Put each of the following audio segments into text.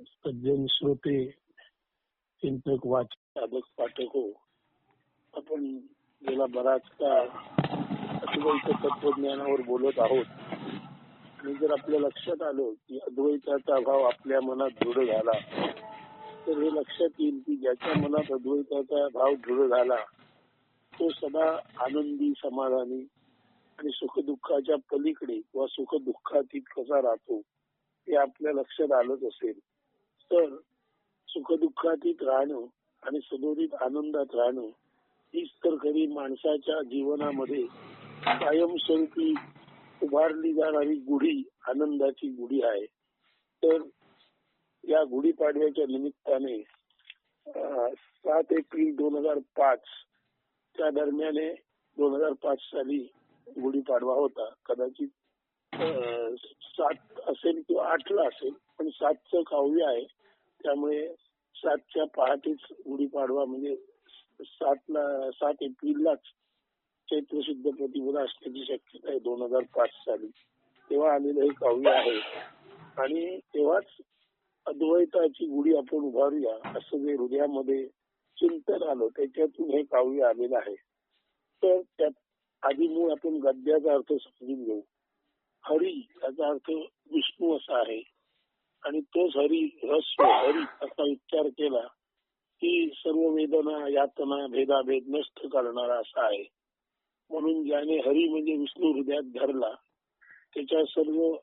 सज्जन श्रोते चिंतक वाचक साधक पाठक हो. आपण गेला बराच काळ अद्वैत तत्वज्ञानावर बोलत आहोत आणि जर आपल्या लक्षात आलं की अद्वैताचा भाव आपल्या मनात दृढ झाला तर हे लक्षात येईल की ज्याच्या मनात अद्वैताचा भाव दृढ झाला तो सदा आनंदी समाधानी आणि सुखदुःखाच्या पलीकडे किंवा सुख दुःखातीत कसा राहतो हे आपल्या लक्षात आलंच असेल. तर सुखदुःखातीत राहणं आणि सदोदित आनंदात राहणं हीच तर खरी माणसाच्या जीवनामध्ये कायमस्वरूपी उभारली जाणारी गुढी आनंदाची गुढी आहे. तर या गुढीपाडव्याच्या निमित्ताने सात एप्रिल दोन हजार पाच त्या दरम्याने दोन हजार पाच साली गुढीपाडवा होता. कदाचित सात असेल किंवा आठला असेल पण सातचं काव्य आहे. त्यामुळे सातच्या पहाटेच गुढीपाडवा म्हणजे सातला सात एप्रिललाच चैत्र शुद्ध प्रतिपदा असण्याची शक्यता आहे दोन हजार पाच साली. तेव्हा आलेलं हे काव्य आहे. आणि तेव्हाच अद्वैताची गुढी आपण उभारूया असं जे हृदयामध्ये चिंतन आलं त्याच्यातून हे काव्य आलेलं आहे. तर त्यात आधी मूळ आपण गद्याचा अर्थ समजून घेऊ. हरी याचा अर्थ विष्णू असा आहे. आणि तोच हरी ह्रस्व हरी असा उच्चार केला की सर्व वेदना यातना भेदाभेद नष्ट करणारा असा आहे. म्हणून ज्याने हरी म्हणजे विष्णू हृदयात धरला त्याच्या सर्व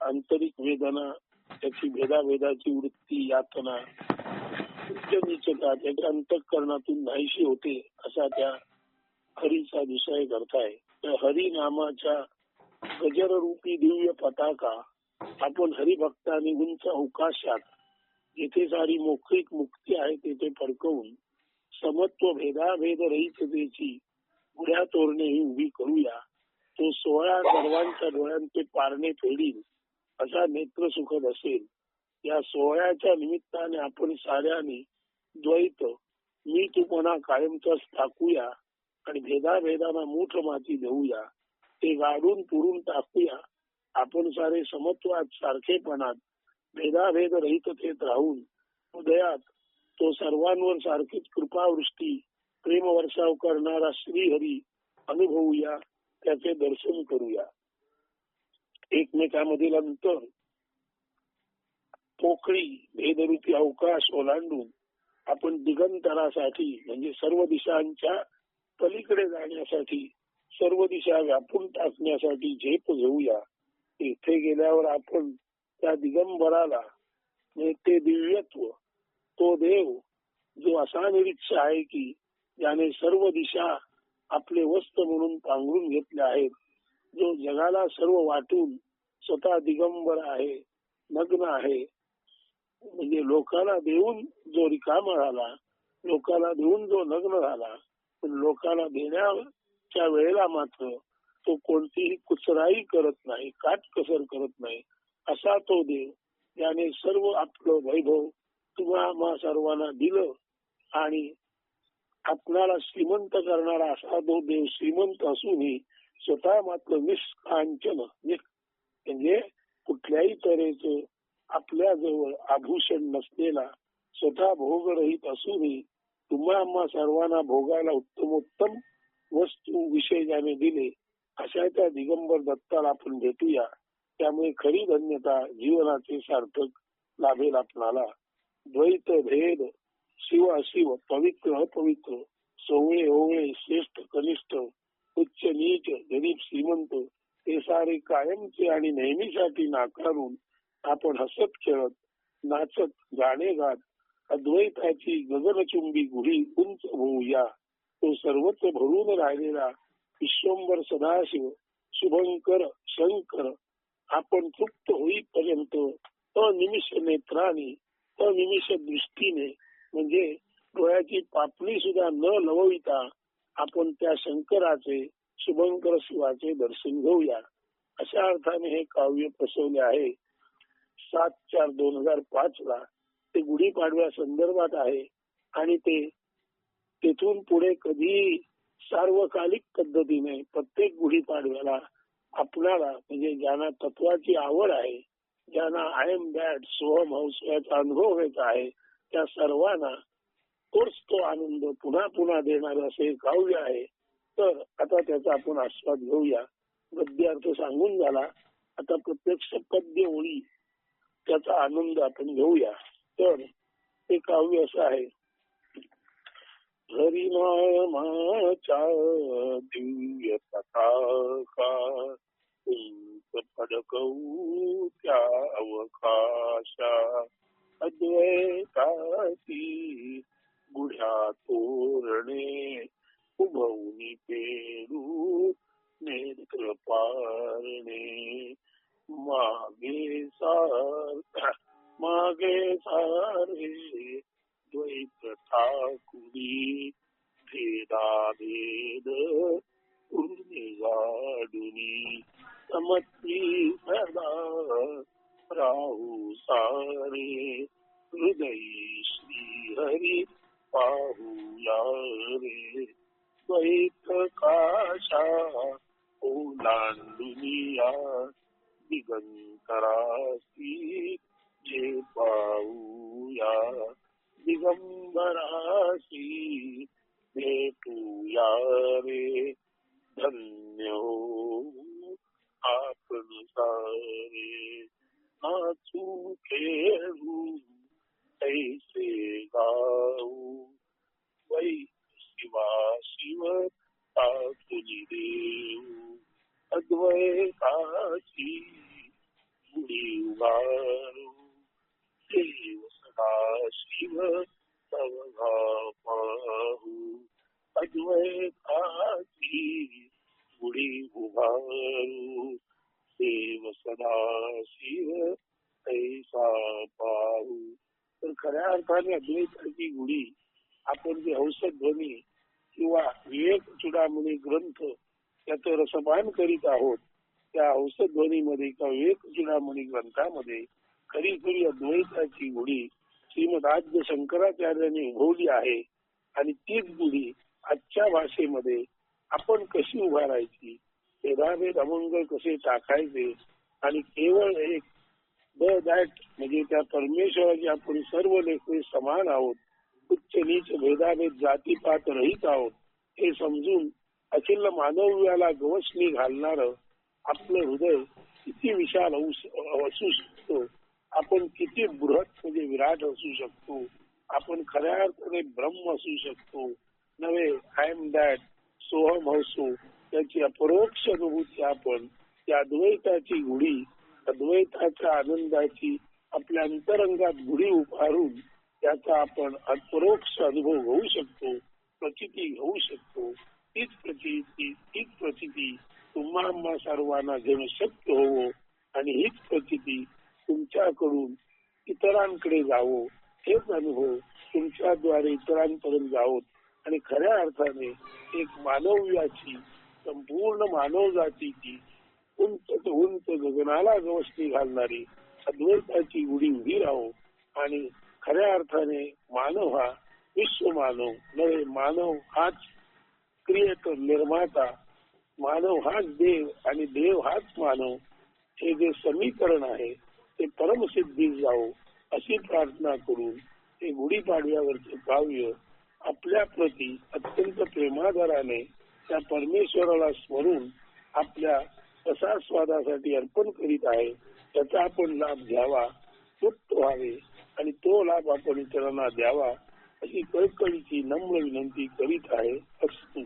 आंतरिक वेदना त्याची भेदाभेदाची वृत्ती यातना उच्च नीचता त्याच्या अंतकरणातून नाहीशी होते असा त्या हरीचा दुसरा एक अर्थ आहे त्या हरी नामाच्या गजररूपी दिव्य पताका आपण हरिभक्तांनी उंच अवकाशात जिथे सारी मोकळीक मुक्ती आहे तेथे फडकवून समत्व भेदाभेद रहिततेची गुढ्या तोरणे ही उभी करूया. तो सोळा सर्वांच्या डोळ्यांचे पारणे फेडील असा नेत्र सुखद असेल. या सोहळ्याच्या निमित्ताने आपण साऱ्याने द्वैत मी तुपणा कायमचाच टाकूया आणि भेदाभेदांना मूठ माती देऊया. ते गाडून पुरून टाकूया. आपण सारे समत्वात सारखेपणात भेदाभेद रहिततेत राहून हृदयात तो सर्वांवर सारखीच कृपावृष्टी प्रेम वर्षाव करणारा श्रीहरी अनुभवूया त्याचे दर्शन करूया. एकमेकांमधील अंतर पोकळी भेदरूपी अवकाश ओलांडून आपण दिगंतरासाठी म्हणजे सर्व दिशांच्या पलीकडे जाण्यासाठी सर्व दिशा व्यापून टाकण्यासाठी झेप घेऊया. इथे गेल्यावर आपण त्या दिगंबराला म्हणजे ते दिव्यत्व तो देव जो असा निरीक्ष आहे की ज्याने सर्व दिशा आपले वस्त्र म्हणून पांघरून घेतले आहेत जो जगाला सर्व वाटून स्वतः दिगंबर आहे नग्न आहे म्हणजे लोकांना देऊन जो रिकामा झाला लोकांना देऊन जो नग्न झाला पण लोकांना देण्याच्या वेळेला मात्र तो कोणतीही कुचराई करत नाही काटकसर करत नाही असा तो देव त्याने सर्व आपलं वैभव तुम्हा सर्वांना दिलं आणि आपणाला श्रीमंत करणारा असा तो देव श्रीमंत असूनही स्वतः मात्र निष्कांचन म्हणजे कुठल्याही तऱ्हेचं आपल्या जवळ आभूषण नसलेला स्वतः भोगरहित असूनही तुम्हा सर्वांना भोगायला उत्तमोत्तम वस्तू विषय ज्याने दिले अशा त्या दिगंबर दत्ताला आपण भेटूया. त्यामुळे खरी धन्यता जीवनाचे सार्थक लाभेल आपणाला. द्वैत भेद शिव अशिव पवित्र अपवित्र सोवळे ओवळे श्रेष्ठ कनिष्ठ उच्च नीच गरीब श्रीमंत ते सारे कायमचे आणि नेहमीसाठी नाकारून आपण हसत खेळत नाचत गाणे गात अद्वैताची गगनचुंबी गुढी उंच होऊया. तो सर्वत्र भरून राहिलेला विश्वंबर सदाशिव शुभंकर शंकर आपण तृप्त होईपर्यंत अनिमिष नेत्राने अनिमिष दृष्टीने म्हणजे डोळ्याची पापणी सुद्धा न लवविता आपण त्या शंकराचे शुभंकर शिवाचे दर्शन घेऊया. अशा अर्थाने हे काव्य प्रसवले आहे. सात चार दोन हजार पाच ला ते गुढीपाडव्या संदर्भात आहे आणि ते तेथून पुढे कधी सार्वकालिक पद्धतीने प्रत्येक गुढीपाडव्याला आपणाला म्हणजे ज्यांना तत्वाची आवड आहे ज्यांना I M bat Soham house याचा अनुभव घ्यायचा आहे त्या सर्वांना तोच तो आनंद पुन्हा पुन्हा देणार असे काव्य आहे. तर आता त्याचा आपण आस्वाद घेऊया. गद्य अर्थ सांगून झाला. आता प्रत्यक्ष पद्य ओळी त्याचा आनंद आपण घेऊया. तर ते काव्य असं आहे. हरिनामाच्या दिव्य पताका उंच फडकवू त्या अवकाशा। अद्वैताची गुढ्या तोरणे उभवनी पेरू नेत्र पारणे मागे सार मागे सारे द्वैत कुणी भेदा भेद पूर्णी समती सदा राहू सारे हृदय श्री हरी पाहूया रे द्वैत काशा ओलांडुनिया दिगंतरासी जे पाहूया दिगंबराशी भेटूया रे. धन्य हो आपण सारे. नाचू खेळू ऐसे गाऊ. वै शिवा शिव तुझी देऊ. अद्वैताची गुढी उभारू शिव पाहू. अद्वैताची गुढी उभारू देव सदा शिव ऐसा पाहू तर खऱ्या अर्थाने अद्वैताची गुढी आपण जे औषध ध्वनी किंवा विवेक चुडामणी ग्रंथ त्याचं रसपान करीत आहोत त्या औषध ध्वनीमध्ये किंवा विवेक चुडामणी ग्रंथामध्ये खरी खरी अद्वैताची गुढी श्रीमद आद्य शंकराचार्यांनी उभवली आहे आणि तीच गुढी आजच्या भाषेमध्ये आपण कशी उभारायची? भेदाभेद अमंग कसे टाकायचे? आणि केवळ एक द दॅट म्हणजे त्या परमेश्वराची आपण सर्व लेखे समान आहोत उच्च नीच भेदाभेद जातीपात रहित आहोत हे समजून अखिल मानव्याला गवसणी घालणार आपलं हृदय किती विशाल असू शकतो आपण किती बृहत म्हणजे विराट असू शकतो आपण खऱ्या अर्थाने ब्रह्म असू शकतो नव्हे आय एम दॅट सोहम हसू त्याची अपरोक्ष अनुभूती आपण त्या अद्वैताची गुढी अद्वैताच्या आनंदाची आपल्या अंतरंगात गुढी उभारून त्याचा आपण अपरोक्ष अनुभव घेऊ शकतो प्रचिती घेऊ शकतो. तीच प्रचिती तीच प्रचिती तुम्हा सर्वांना घेणं शक्य होवो आणि हीच प्रचिती तुमच्याकडून इतरांकडे जावं. हेच अनुभव तुमच्याद्वारे इतरांपर्यंत जावं आणि खऱ्या अर्थाने एक मानव्याची संपूर्ण मानव जातीची उंच उंच गगनाला गवसणी घालणारी अद्वैताची उडी उभी राहो. आणि खऱ्या अर्थाने मानव हा विश्व मानव नव्हे मानव हाच क्रिएटर निर्माता. मानव हाच देव आणि देव हाच मानव. हे जे समीकरण आहे ते परमसिद्धी जावो अशी प्रार्थना करून हे गुढीपाडव्यावरचे काव्य आपल्या प्रती अत्यंत प्रेमादराने त्या परमेश्वराला स्मरून आपल्या रसास्वादासाठी अर्पण करीत आहे त्याचा आपण लाभ घ्यावा तृप्त व्हावे आणि तो लाभ आपण इतरांना द्यावा अशी कळकळीची नम्र विनंती करीत आहे असतो.